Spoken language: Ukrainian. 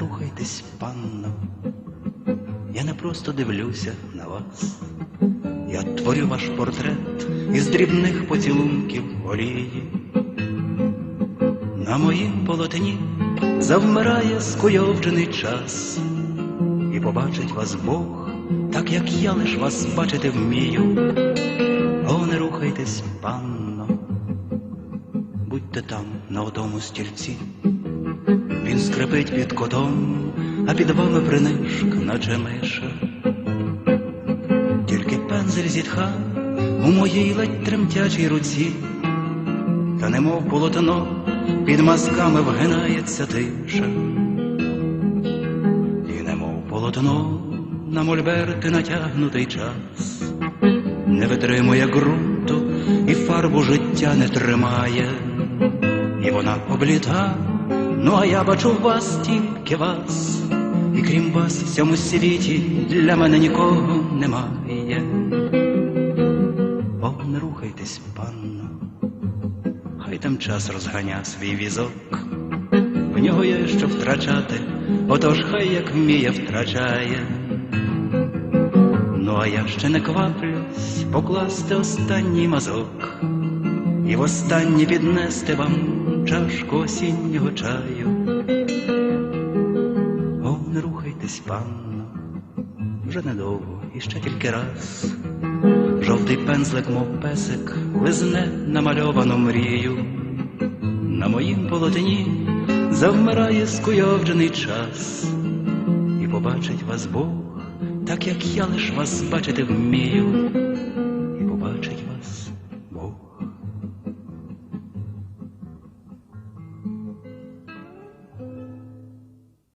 рухайтесь, панно, я не просто дивлюся на вас, я творю ваш портрет із дрібних поцілунків олії. На моїм полотні завмирає скуйовджений час, і побачить вас Бог, так як я лиш вас бачити вмію. О, не рухайтесь, панно, будьте там на одному стільці. Він скрипить під котом, а під вами принишк, наче миша. Тільки пензель зітха у моїй ледь тремтячій руці, та немов полотно під мазками вгинається тиша. І немов полотно на мольберти натягнутий час, не витримує ґрунту і фарбу життя не тримає, і вона обліта, ну а я бачу вас тільки вас, і крім вас в цьому світі для мене нікого немає. О, не рухайтесь, панно, хай там час розганя свій візок, в нього є що втрачати, отож хай як вміє втрачає. Ну а я ще не кваплюсь покласти останній мазок і востаннє піднести вам чашку осіннього чаю. О, не рухайтесь, панно, вже недовго, і ще тільки раз. Жовтий пензлик, мов песик, лизне намальовану мрію. На моїм полотні завмирає скуйовджений час, і побачить вас Бог, так як я лиш вас бачити вмію.